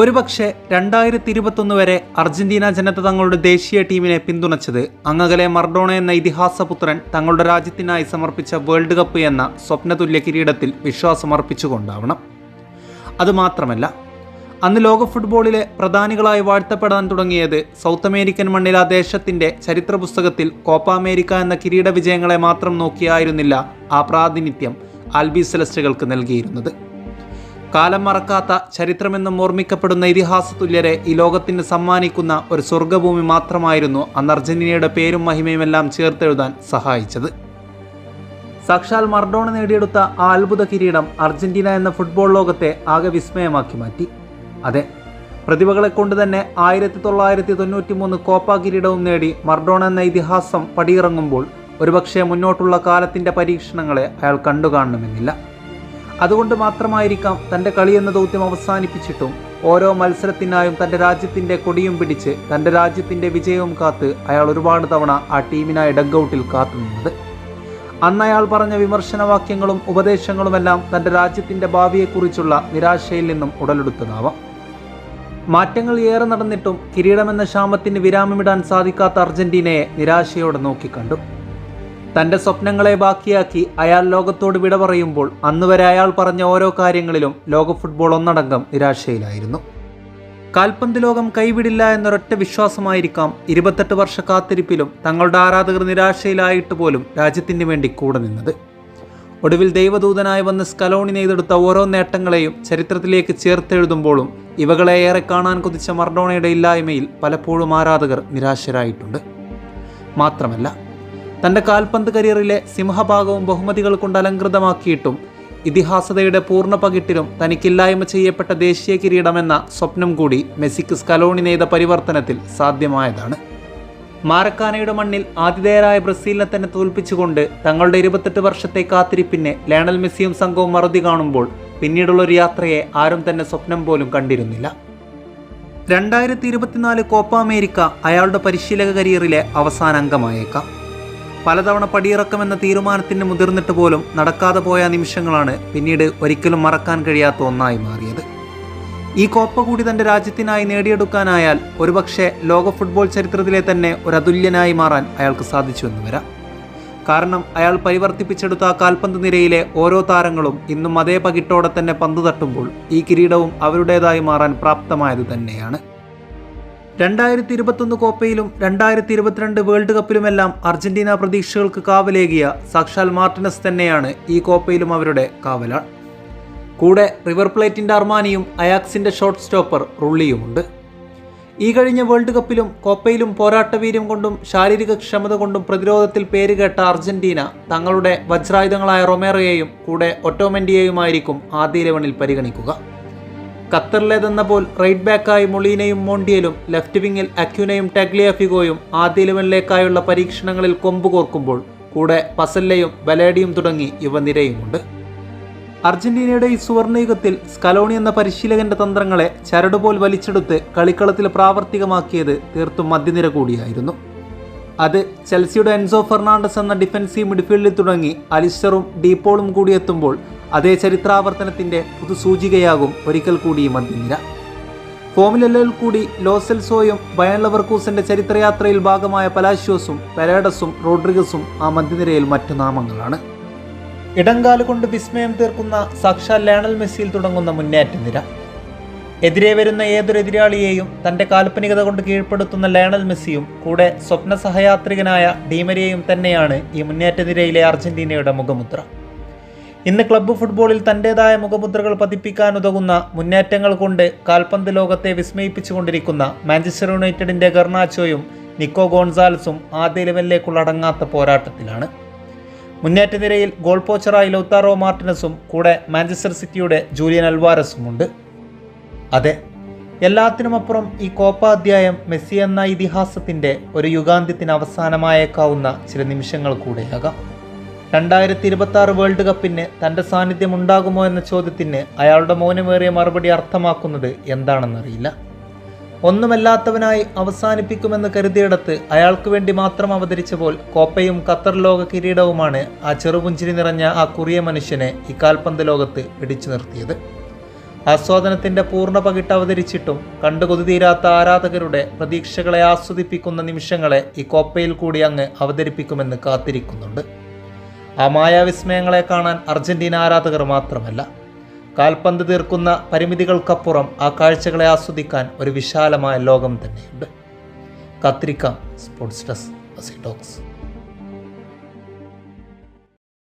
ഒരുപക്ഷെ രണ്ടായിരത്തി ഇരുപത്തൊന്ന് വരെ അർജന്റീന ജനത തങ്ങളുടെ ദേശീയ ടീമിനെ പിന്തുണച്ചത് അങ്ങകലെ മർഡോണ എന്ന ഇതിഹാസപുത്രൻ തങ്ങളുടെ രാജ്യത്തിനായി സമർപ്പിച്ച വേൾഡ് കപ്പ് എന്ന സ്വപ്നതുല്യ കിരീടത്തിൽ വിശ്വാസമർപ്പിച്ചുകൊണ്ടാവണം. അതുമാത്രമല്ല അന്ന് ലോക ഫുട്ബോളിലെ പ്രധാനികളായി വാഴ്ത്തപ്പെടാൻ തുടങ്ങിയത് സൗത്ത് അമേരിക്കൻ മണ്ണിൽ ആ ദേശത്തിന്റെ ചരിത്ര പുസ്തകത്തിൽ കോപ്പ അമേരിക്ക എന്ന കിരീട വിജയങ്ങളെ മാത്രം നോക്കിയായിരുന്നില്ല ആ പ്രാതിനിധ്യം ആൽബി സെലസ്റ്റുകൾക്ക് നൽകിയിരുന്നത്. കാലം മറക്കാത്ത ചരിത്രമെന്നും ഓർമ്മിക്കപ്പെടുന്ന ഇതിഹാസ തുല്യരെ ഈ ലോകത്തിന് സമ്മാനിക്കുന്ന ഒരു സ്വർഗഭൂമി മാത്രമായിരുന്നു അന്ന് അർജന്റീനയുടെ പേരും മഹിമയുമെല്ലാം ചേർത്തെഴുതാൻ സഹായിച്ചത്. സാക്ഷാൽ മർഡോണ നേടിയെടുത്ത ആ അത്ഭുത കിരീടം അർജന്റീന എന്ന ഫുട്ബോൾ ലോകത്തെ ആകെ വിസ്മയമാക്കി മാറ്റി. അതെ പ്രതിഭകളെ കൊണ്ട് തന്നെ ആയിരത്തി തൊള്ളായിരത്തി തൊണ്ണൂറ്റി മൂന്ന് കോപ്പ കിരീടവും നേടി മർഡോണ എന്ന ഇതിഹാസം പടിയിറങ്ങുമ്പോൾ ഒരുപക്ഷെ മുന്നോട്ടുള്ള കാലത്തിന്റെ പരീക്ഷണങ്ങളെ അയാൾ കണ്ടു കാണണമെന്നില്ല അതുകൊണ്ട് മാത്രമായിരിക്കാം തന്റെ കളി എന്ന ദൗത്യം അവസാനിപ്പിച്ചിട്ടും ഓരോ മത്സരത്തിനായും തന്റെ രാജ്യത്തിന്റെ കൊടിയും പിടിച്ച് തന്റെ രാജ്യത്തിന്റെ വിജയവും കാത്ത് അയാൾ ഒരുപാട് തവണ ആ ടീമിനായി ഡഗ്ഔട്ടിൽ കാത്തുനിന്നത് അന്ന് അയാൾ പറഞ്ഞ വിമർശനവാക്യങ്ങളും ഉപദേശങ്ങളുമെല്ലാം തന്റെ രാജ്യത്തിന്റെ ഭാവിയെക്കുറിച്ചുള്ള നിരാശയിൽ നിന്നും ഉടലെടുത്തതാവാം. മാറ്റങ്ങൾ ഏറെ നടന്നിട്ടും കിരീടമെന്ന ക്ഷാമത്തിന് വിരാമമിടാൻ സാധിക്കാത്ത അർജന്റീനയെ നിരാശയോടെ നോക്കിക്കണ്ടു. തന്റെ സ്വപ്നങ്ങളെ ബാക്കിയാക്കി അയാൾ ലോകത്തോട് വിട പറയുമ്പോൾ അന്നുവരെ അയാൾ പറഞ്ഞ ഓരോ കാര്യങ്ങളിലും ലോക ഫുട്ബോൾ ഒന്നടങ്കം നിരാശയിലായിരുന്നു. കാൽപന്ത് ലോകം കൈവിടില്ല എന്നൊരൊറ്റ വിശ്വാസമായിരിക്കാം ഇരുപത്തെട്ട് വർഷ കാത്തിരിപ്പിലും തങ്ങളുടെ ആരാധകർ നിരാശയിലായിട്ട് പോലും രാജ്യത്തിന് വേണ്ടി കൂടെ നിന്നത്. ഒടുവിൽ ദൈവദൂതനായി വന്ന് സ്കലോണി നെയ്തെടുത്ത ഓരോ നേട്ടങ്ങളെയും ചരിത്രത്തിലേക്ക് ചേർത്തെഴുതുമ്പോഴും ഇവകളെ ഏറെ കാണാൻ കൊതിച്ച മർഡോണയുടെ ഇല്ലായ്മയിൽ പലപ്പോഴും ആരാധകർ നിരാശരായിട്ടുണ്ട്. മാത്രമല്ല തന്റെ കാൽപന്ത് കരിയറിലെ സിംഹഭാഗവും ബഹുമതികൾ കൊണ്ട് അലങ്കൃതമാക്കിയിട്ടും ഇതിഹാസതയുടെ പൂർണ പകിട്ടിലും തനിക്കില്ലായ്മ ചെയ്യപ്പെട്ട ദേശീയ കിരീടമെന്ന സ്വപ്നം കൂടി മെസ്സിക്ക് സ്കലോണി നെയ്ത പരിവർത്തനത്തിൽ സാധ്യമായതാണ്. മാരക്കാനയുടെ മണ്ണിൽ ആതിഥേയരായ ബ്രസീലിനെ തന്നെ തോൽപ്പിച്ചുകൊണ്ട് തങ്ങളുടെ ഇരുപത്തെട്ട് വർഷത്തെ കാത്തിരിപ്പിനെ ലയണൽ മെസ്സിയും സംഘവും മറുതി കാണുമ്പോൾ പിന്നീടുള്ള ഒരു യാത്രയെ ആരും തന്നെ സ്വപ്നം പോലും കണ്ടിരുന്നില്ല. രണ്ടായിരത്തി ഇരുപത്തിനാല് കോപ്പ അമേരിക്ക അയാളുടെ പരിശീലക കരിയറിലെ അവസാന അംഗമായേക്കാം. പലതവണ പടിയിറക്കമെന്ന തീരുമാനത്തിന് മുതിർന്നിട്ട് പോലും നടക്കാതെ പോയ നിമിഷങ്ങളാണ് പിന്നീട് ഒരിക്കലും മറക്കാൻ കഴിയാത്ത ഒന്നായി മാറിയത്. ഈ കോപ്പ കൂടി തന്റെ രാജ്യത്തിനായി നേടിയെടുക്കാനായാൽ ഒരുപക്ഷെ ലോക ഫുട്ബോൾ ചരിത്രത്തിലെ തന്നെ ഒരു അതുല്യനായി മാറാൻ അയാൾക്ക് സാധിച്ചു എന്ന് വരാം. കാരണം അയാൾ പരിവർത്തിപ്പിച്ചെടുത്ത കാൽപന്ത് നിരയിലെ ഓരോ താരങ്ങളും ഇന്നും അതേ പകിട്ടോടെ തന്നെ പന്ത് തട്ടുമ്പോൾ ഈ കിരീടവും അവരുടേതായി മാറാൻ പ്രാപ്തമായത് തന്നെയാണ്. രണ്ടായിരത്തി ഇരുപത്തൊന്ന് കോപ്പയിലും രണ്ടായിരത്തി ഇരുപത്തിരണ്ട് വേൾഡ് കപ്പിലുമെല്ലാം അർജന്റീന പ്രതീക്ഷകൾക്ക് കാവലേകിയ സാക്ഷാൽ മാർട്ടിനസ് തന്നെയാണ് ഈ കോപ്പയിലും അവരുടെ കാവലാൾ. കൂടെ റിവർ പ്ലേറ്റിന്റെ അർമാനിയും അയാക്സിന്റെ ഷോർട്ട് സ്റ്റോപ്പർ റുള്ളിയുമുണ്ട്. ഈ കഴിഞ്ഞ വേൾഡ് കപ്പിലും കോപ്പയിലും പോരാട്ടവീര്യം കൊണ്ടും ശാരീരിക ക്ഷമത കൊണ്ടും പ്രതിരോധത്തിൽ പേരുകേട്ട അർജന്റീന തങ്ങളുടെ വജ്രായുധങ്ങളായ റൊമേറയെയും കൂടെ ഒറ്റോമെൻഡിയെയുമായിരിക്കും ആദ്യ ഇലവനിൽ പരിഗണിക്കുക. ഖത്തറിലേതെന്ന പോൽ റൈറ്റ് ബാക്കായി മൊളീനയും മോണ്ടിയലും ലെഫ്റ്റ് വിങ്ങിൽ അക്യുനയും ടെഗ്ലിയഫിഗോയും ആദ്യ ഇലവനിലേക്കായുള്ള പരീക്ഷണങ്ങളിൽ കൊമ്പ് കോർക്കുമ്പോൾ കൂടെ പസല്ലയും ബലേഡിയും തുടങ്ങി ഇവ നിരയുമുണ്ട്. അർജന്റീനയുടെ ഈ സുവർണയുഗത്തിൽ സ്കലോണി എന്ന പരിശീലകന്റെ തന്ത്രങ്ങളെ ചരടുപോൽ വലിച്ചെടുത്ത് കളിക്കളത്തിൽ പ്രാവർത്തികമാക്കിയത് തീർത്തും മധ്യനിര കൂടിയായിരുന്നു. അത് ചെൽസിയുടെ എൻസോ ഫെർണാണ്ടസ് എന്ന ഡിഫൻസീവ് മിഡ്ഫീൽഡിൽ തുടങ്ങി അലിസ്റ്ററും ഡീപ്പോളും കൂടി എത്തുമ്പോൾ അതേ ചരിത്രാവർത്തനത്തിന്റെ പുതുസൂചികയാകും ഒരിക്കൽ കൂടി മന്ദിര മധ്യനിര. കൂടി ലോസെൽസോയും ബയൺ ലവർക്കൂസിന്റെ ചരിത്രയാത്രയിൽ ഭാഗമായ പലാഷ്യോസും പെരേഡസും റോഡ്രിഗസും ആ മധ്യനിരയിൽ മറ്റു നാമങ്ങളാണ്. ഇടങ്കാൽ കൊണ്ട് വിസ്മയം തീർക്കുന്ന സാക്ഷാൽ ലയണൽ മെസ്സിയിൽ തുടങ്ങുന്ന മുന്നേറ്റ നിര എതിരെ വരുന്ന ഏതൊരു എതിരാളിയെയും തന്റെ കാൽപ്പനികത കൊണ്ട് കീഴ്പ്പെടുത്തുന്ന ലയണൽ മെസ്സിയും കൂടെ സ്വപ്ന സഹയാത്രികനായ ഡീമരിയയും തന്നെയാണ് ഈ മുന്നേറ്റ നിരയിലെ അർജന്റീനയുടെ മുഖമുദ്ര. ഇന്ന് ക്ലബ്ബ് ഫുട്ബോളിൽ തന്റെതായ മുഖമുദ്രകൾ പതിപ്പിക്കാൻ ഉതകുന്ന മുന്നേറ്റങ്ങൾ കൊണ്ട് കാൽപന്ത് ലോകത്തെ വിസ്മയിപ്പിച്ചുകൊണ്ടിരിക്കുന്ന മാഞ്ചസ്റ്റർ യുണൈറ്റഡിന്റെ ഗർണാച്ചോയും നിക്കോ ഗോൺസാൽസും ആദ്യ ലെവലിലേക്കുള്ള അടങ്ങാത്ത പോരാട്ടത്തിലാണ്. മുന്നേറ്റ നിരയിൽ ഗോൾ പോച്ചറായി ലൗത്താറോ മാർട്ടിനസും കൂടെ മാഞ്ചസ്റ്റർ സിറ്റിയുടെ ജൂലിയൻ അൽവാരസും ഉണ്ട് അതെ എല്ലാത്തിനുമപ്പുറം ഈ കോപ്പ അധ്യായം മെസ്സി എന്ന ഇതിഹാസത്തിന്റെ ഒരു യുഗാന്ത്യത്തിന് അവസാനമായേക്കാവുന്ന ചില നിമിഷങ്ങൾ കൂടെയാകാം. രണ്ടായിരത്തി ഇരുപത്തി ആറ് വേൾഡ് കപ്പിന് തന്റെ സാന്നിധ്യം ഉണ്ടാകുമോ എന്ന ചോദ്യത്തിന് അയാളുടെ മൗനമേറിയ മറുപടി അർത്ഥമാക്കുന്നത് എന്താണെന്നറിയില്ല. ഒന്നുമല്ലാത്തവനായി അവസാനിപ്പിക്കുമെന്ന് കരുതിയിടത്ത് അയാൾക്ക് വേണ്ടി മാത്രം അവതരിച്ചപ്പോൾ കോപ്പയും ഖത്തർ ലോക കിരീടവുമാണ് ആ ചെറുപുഞ്ചിരി നിറഞ്ഞ ആ കുറിയ മനുഷ്യനെ ഈ കാൽപന്ത് ലോകത്ത് പിടിച്ചു നിർത്തിയത്. ആസ്വാദനത്തിന്റെ പൂർണ പകിട്ട് അവതരിച്ചിട്ടും കണ്ടു ആരാധകരുടെ പ്രതീക്ഷകളെ ആസ്വദിപ്പിക്കുന്ന നിമിഷങ്ങളെ ഈ കോപ്പയിൽ കൂടി അങ്ങ് അവതരിപ്പിക്കുമെന്ന് കാത്തിരിക്കുന്നുണ്ട്. ആ മായാവിസ്മയങ്ങളെ കാണാൻ അർജന്റീന ആരാധകർ മാത്രമല്ല. കാൽപന്ത് തീർക്കുന്ന പരിമിതികൾക്കപ്പുറം ആ കാഴ്ചകളെ ആസ്വദിക്കാൻ ഒരു വിശാലമായ ലോകം തന്നെയുണ്ട്. കത്രിക സ്പോർട്സ് ഡെസ്ക് ടോക്സ്.